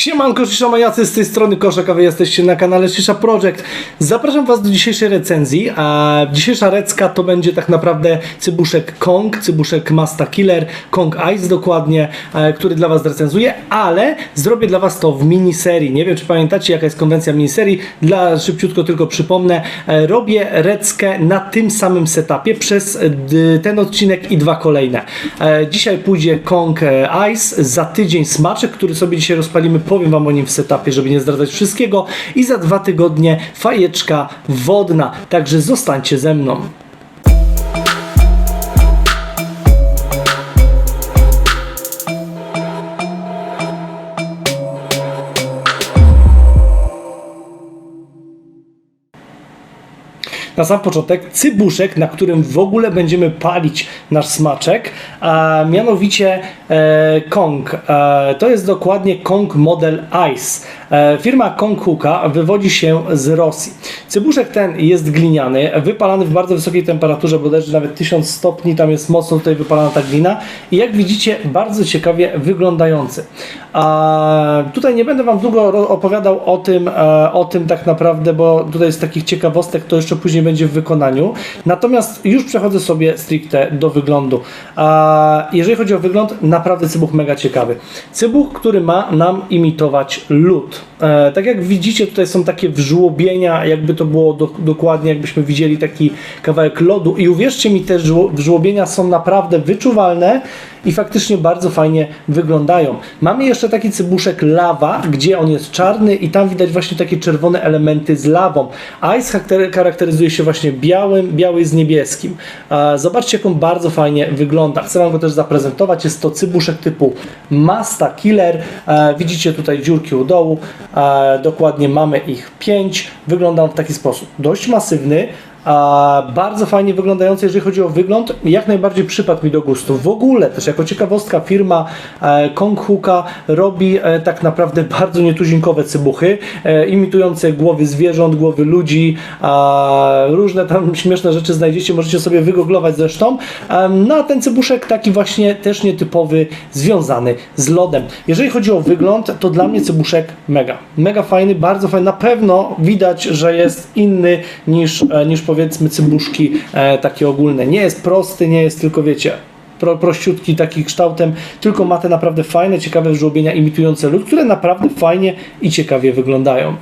Siemanko, Szysza Majacy, z tej strony wy jesteście na kanale Szysza Project. Zapraszam was do dzisiejszej recenzji, a dzisiejsza recka to będzie tak naprawdę cybuszek Kong, cybuszek Masta Killer, Kong Ice dokładnie, e, który dla was recenzuję, ale zrobię dla was to w miniserii. Nie wiem, czy pamiętacie jaka jest konwencja miniserii, dla szybciutko tylko przypomnę, e, robię reckę na tym samym setupie przez e, ten odcinek i dwa kolejne. Dzisiaj pójdzie Kong Ice, za tydzień smaczek, który sobie dzisiaj rozpalimy, powiem wam o nim w setupie, żeby nie zdradzać wszystkiego i za dwa tygodnie fajeczka wodna, także zostańcie ze mną. Na sam początek cybuszek, na którym w ogóle będziemy palić nasz smaczek, a mianowicie e, Kong. E, to jest dokładnie Kong Model Ice. E, firma Kong Hooka wywodzi się z Rosji. Cybuszek ten jest gliniany, wypalany w bardzo wysokiej temperaturze, bodajże nawet 1000 stopni, tam jest mocno tutaj wypalana ta glina i jak widzicie bardzo ciekawie wyglądający. A tutaj nie będę Wam długo opowiadał o tym, e, o tym tak naprawdę, bo tutaj z takich ciekawostek to jeszcze później będzie w wykonaniu. Natomiast już przechodzę sobie stricte do wyglądu. A jeżeli chodzi o wygląd, naprawdę cybuch mega ciekawy. Cybuch, który ma nam imitować lód. E, tak jak widzicie, tutaj są takie wżłobienia, jakby to było do, dokładnie, jakbyśmy widzieli taki kawałek lodu. I uwierzcie mi, te żło- wżłobienia są naprawdę wyczuwalne i faktycznie bardzo fajnie wyglądają. Mamy jeszcze taki cybuszek lawa, gdzie on jest czarny i tam widać właśnie takie czerwone elementy z lawą. Ice charakter- charakteryzuje się właśnie białym, biały z niebieskim. E, Zobaczcie, jak on bardzo fajnie wygląda. Chcę Wam go też zaprezentować. Jest to cybuszek typu Masta Killer. E, Widzicie tutaj dziurki u dołu. E, Dokładnie mamy ich 5. Wygląda on w taki sposób. Dość masywny, a bardzo fajnie wyglądający, jeżeli chodzi o wygląd, jak najbardziej przypadł mi do gustu. W ogóle też jako ciekawostka firma e, Kong Hooka robi e, tak naprawdę bardzo nietuzinkowe cybuchy, e, imitujące głowy zwierząt, głowy ludzi, różne tam śmieszne rzeczy znajdziecie, możecie sobie wygooglować zresztą. No a ten cybuszek taki właśnie też nietypowy, związany z lodem. Jeżeli chodzi o wygląd, to dla mnie cybuszek mega. Mega fajny, bardzo fajny. Na pewno widać, że jest inny niż, niż powiedzmy cybuszki e, takie ogólne. Nie jest prosty, nie jest tylko wiecie pro, prościutki taki kształtem, tylko ma te naprawdę fajne, ciekawe żłobienia imitujące lód, które naprawdę fajnie i ciekawie wyglądają.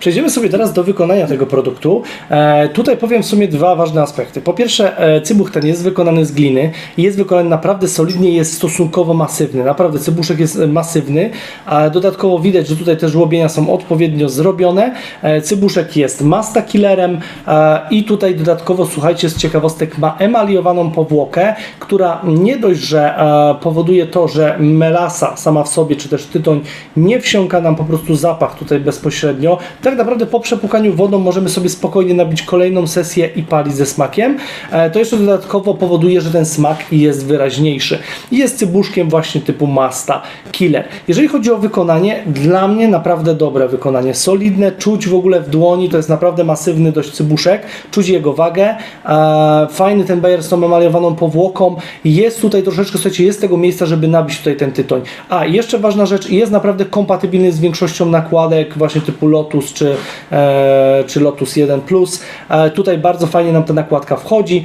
Przejdziemy sobie teraz do wykonania tego produktu. E, tutaj powiem w sumie dwa ważne aspekty. Po pierwsze, e, cybuch ten jest wykonany z gliny i jest wykonany naprawdę solidnie, jest stosunkowo masywny. Naprawdę cybuszek jest e, masywny, a dodatkowo widać, że tutaj te żłobienia są odpowiednio zrobione. E, cybuszek jest masta killerem e, i tutaj dodatkowo, słuchajcie, z ciekawostek ma emaliowaną powłokę, która nie dość, że e, powoduje to, że melasa sama w sobie, czy też tytoń nie wsiąka nam po prostu zapach tutaj bezpośrednio. Tak naprawdę po przepłukaniu wodą możemy sobie spokojnie nabić kolejną sesję i palić ze smakiem. E, To jeszcze dodatkowo powoduje, że ten smak jest wyraźniejszy. Jest cybuszkiem właśnie typu Masta Killer. Jeżeli chodzi o wykonanie, dla mnie naprawdę dobre wykonanie. Solidne, czuć w ogóle w dłoni, to jest naprawdę masywny dość cybuszek. Czuć jego wagę. E, Fajny ten bajer z tą emaliowaną powłoką. Jest tutaj troszeczkę, słuchajcie, jest tego miejsca, żeby nabić tutaj ten tytoń. A, jeszcze ważna rzecz, jest naprawdę kompatybilny z większością nakładek właśnie typu Lotus czy, e, czy Lotus 1 Plus. E, tutaj bardzo fajnie nam ta nakładka wchodzi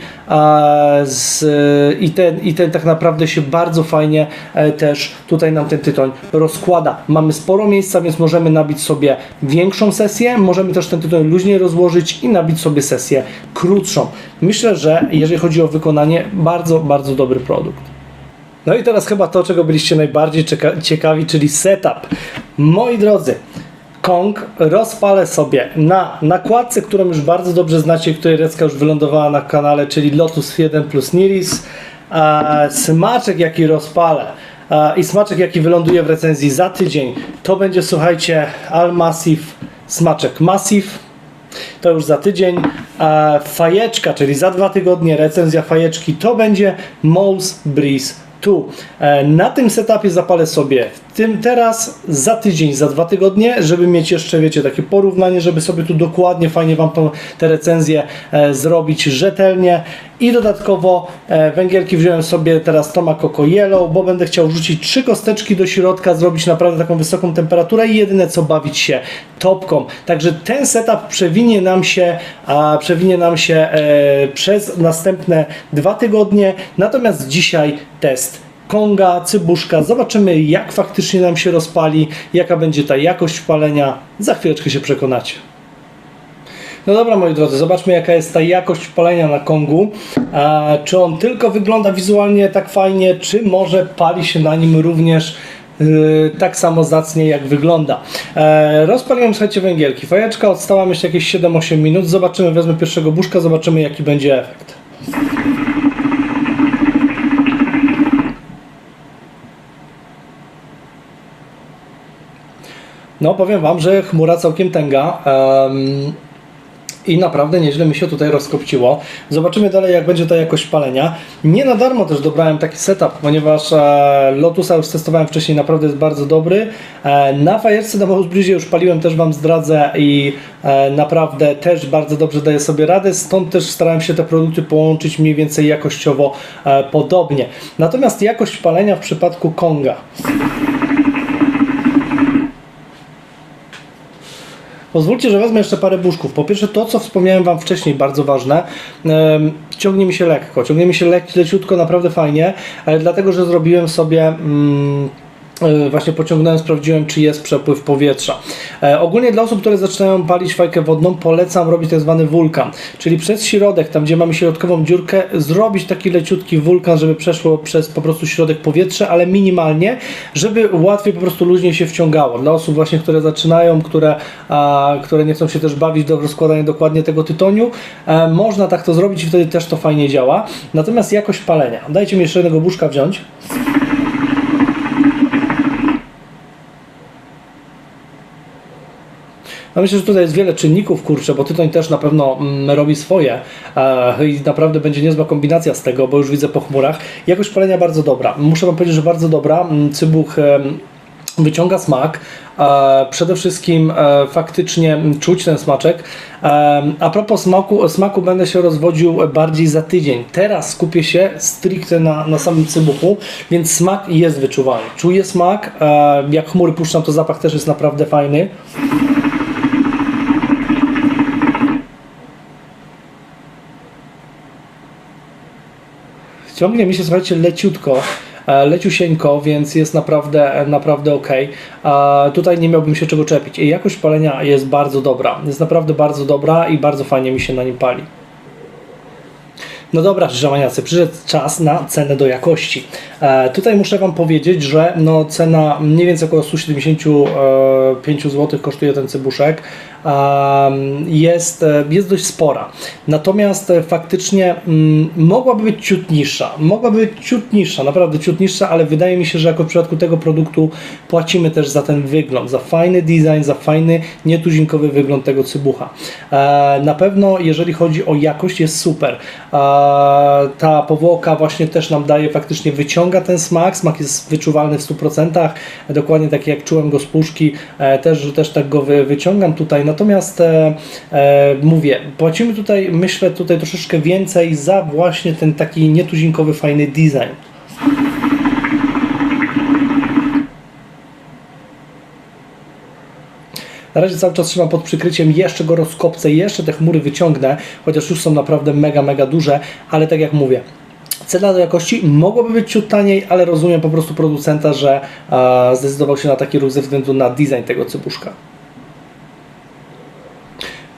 z, i, ten, i ten tak naprawdę się bardzo fajnie e, też tutaj nam ten tytoń rozkłada. Mamy sporo miejsca, więc możemy nabić sobie większą sesję, możemy też ten tytoń luźniej rozłożyć i nabić sobie sesję krótszą. Myślę, że jeżeli chodzi o wykonanie, bardzo, bardzo dobry produkt. No i teraz chyba to, czego byliście najbardziej ciekawi, czyli setup. Moi drodzy, Kong rozpalę sobie na nakładce, którą już bardzo dobrze znacie, której recka już wylądowała na kanale, czyli Lotus 1 plus Niris. A smaczek jaki rozpalę a, i smaczek jaki wyląduje w recenzji za tydzień, to będzie słuchajcie Al Massive smaczek Massive. To już za tydzień. A fajeczka, czyli za dwa tygodnie recenzja fajeczki, to będzie Mouse Breeze 2. E, Na tym setupie zapalę sobie tym teraz za tydzień, za dwa tygodnie, żeby mieć jeszcze, wiecie, takie porównanie, żeby sobie tu dokładnie, fajnie Wam tą, te recenzje e, zrobić rzetelnie i dodatkowo e, węgielki wziąłem sobie teraz Toma Coco Yellow, bo będę chciał rzucić trzy kosteczki do środka, zrobić naprawdę taką wysoką temperaturę i jedyne co bawić się topką. Także ten setup przewinie nam się, a przewinie nam się e, przez następne dwa tygodnie, natomiast dzisiaj test konga, cybuszka. Zobaczymy, jak faktycznie nam się rozpali, jaka będzie ta jakość palenia. Za chwileczkę się przekonacie. No dobra, moi drodzy, zobaczmy, jaka jest ta jakość palenia na kongu. A, czy on tylko wygląda wizualnie tak fajnie, czy może pali się na nim również yy, tak samo zacnie, jak wygląda. E, rozpaliłem, słuchajcie, węgielki. Fajeczka odstała myślę jakieś 7-8 minut. Zobaczymy, wezmę pierwszego buszka, zobaczymy, jaki będzie efekt. No, powiem Wam, że chmura całkiem tęga. em, i naprawdę nieźle mi się tutaj rozkopciło. Zobaczymy dalej, jak będzie ta jakość palenia. Nie na darmo też dobrałem taki setup, ponieważ e, Lotusa już testowałem wcześniej, naprawdę jest bardzo dobry. E, na fajerce na Breezie już paliłem, też Wam zdradzę i e, naprawdę też bardzo dobrze daje sobie radę, stąd też starałem się te produkty połączyć mniej więcej jakościowo e, podobnie. Natomiast jakość palenia w przypadku Konga. Pozwólcie, że wezmę jeszcze parę buszków. Po pierwsze, to co wspomniałem Wam wcześniej, bardzo ważne, ciągnie mi się lekko, ciągnie mi się lec, leciutko, naprawdę fajnie, e, dlatego że zrobiłem sobie. Mm, Właśnie pociągnąłem, sprawdziłem, czy jest przepływ powietrza. E, ogólnie dla osób, które zaczynają palić fajkę wodną, polecam robić tak zwany wulkan, czyli przez środek, tam gdzie mamy środkową dziurkę, zrobić taki leciutki wulkan, żeby przeszło przez po prostu środek powietrze, ale minimalnie, żeby łatwiej po prostu luźniej się wciągało. Dla osób właśnie, które zaczynają, które, a, które nie chcą się też bawić do rozkładania dokładnie tego tytoniu, e, można tak to zrobić i wtedy też to fajnie działa. Natomiast jakość palenia. Dajcie mi jeszcze jednego buszka wziąć. No myślę, że tutaj jest wiele czynników, kurczę, bo tytoń też na pewno mm, robi swoje e, i naprawdę będzie niezła kombinacja z tego, bo już widzę po chmurach. Jakość palenia bardzo dobra. Muszę Wam powiedzieć, że bardzo dobra. Mm, Cybuch em, wyciąga smak. E, przede wszystkim e, faktycznie mm, czuć ten smaczek. E, a propos smaku, smaku będę się rozwodził bardziej za tydzień. Teraz skupię się stricte na, na samym cybuchu, więc smak jest wyczuwalny. Czuję smak. E, jak chmury puszczam, to zapach też jest naprawdę fajny. Ciągnie mi się, słuchajcie, leciutko, e, leciusieńko, więc jest naprawdę, naprawdę ok. Tutaj nie miałbym się czego czepić. I jakość palenia jest bardzo dobra. Jest naprawdę bardzo dobra i bardzo fajnie mi się na nim pali. No dobra, żałaniacy, przyszedł czas na cenę do jakości. E, tutaj muszę Wam powiedzieć, że no, cena mniej więcej około 175 zł kosztuje ten cybuszek. E, jest, e, jest dość spora. Natomiast e, faktycznie mm, mogłaby być ciut niższa. Mogłaby być ciut niższa, naprawdę ciut niższa, ale wydaje mi się, że jako w przypadku tego produktu płacimy też za ten wygląd, za fajny design, za fajny, nietuzinkowy wygląd tego cybucha. E, na pewno, jeżeli chodzi o jakość, jest super. E, ta powłoka właśnie też nam daje, faktycznie wyciąga ten smak, smak jest wyczuwalny w 100%, dokładnie tak jak czułem go z puszki, e, też, też tak go wy, wyciągam tutaj, natomiast e, e, mówię, płacimy tutaj, myślę tutaj troszeczkę więcej za właśnie ten taki nietuzinkowy, fajny design. Na razie cały czas trzymam pod przykryciem, jeszcze go rozkopcę, jeszcze te chmury wyciągnę, chociaż już są naprawdę mega, mega duże, ale tak jak mówię, Cena do jakości mogłaby być ciut taniej, ale rozumiem po prostu producenta, że e, zdecydował się na taki ruch ze względu na design tego cybuszka.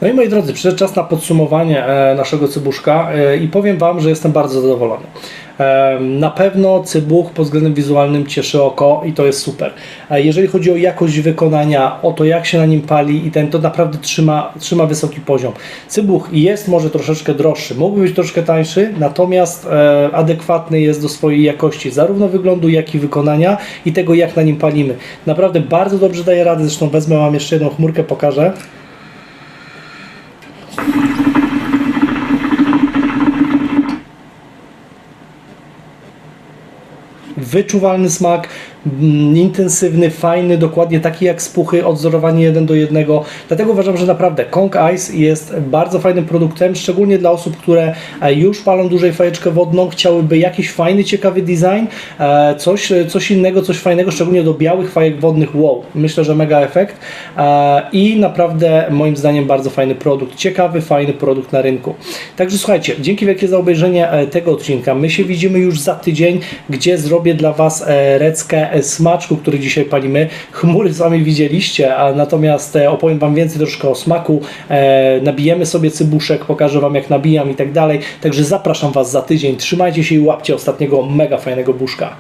No i moi drodzy, przyszedł czas na podsumowanie e, naszego cybuszka e, i powiem Wam, że jestem bardzo zadowolony. E, Na pewno cybuch pod względem wizualnym cieszy oko i to jest super. Jeżeli chodzi o jakość wykonania, o to jak się na nim pali i ten, to naprawdę trzyma, trzyma wysoki poziom. Cybuch jest może troszeczkę droższy, mógłby być troszkę tańszy, natomiast adekwatny jest do swojej jakości, zarówno wyglądu, jak i wykonania i tego jak na nim palimy. Naprawdę bardzo dobrze daje radę, zresztą wezmę Wam jeszcze jedną chmurkę, pokażę. Wyczuwalny smak, intensywny, fajny, dokładnie taki jak spuchy, odzorowanie 1 do 1. Dlatego uważam, że naprawdę Kong Ice jest bardzo fajnym produktem, szczególnie dla osób, które e, już palą dłużej fajeczkę wodną, chciałyby jakiś fajny, ciekawy design, e, coś, coś innego, coś fajnego, szczególnie do białych fajek wodnych. Wow, myślę, że mega efekt e, i naprawdę moim zdaniem bardzo fajny produkt, ciekawy, fajny produkt na rynku. Także słuchajcie, dzięki wielkie za obejrzenie e, tego odcinka. My się widzimy już za tydzień, gdzie zrobię dla Was e, reckę e, smaczku, który dzisiaj palimy. Chmury sami widzieliście, a natomiast e, opowiem Wam więcej troszkę o smaku. E, nabijemy sobie cybuszek, pokażę Wam jak nabijam i tak dalej. Także zapraszam Was za tydzień. Trzymajcie się i łapcie ostatniego mega fajnego buszka.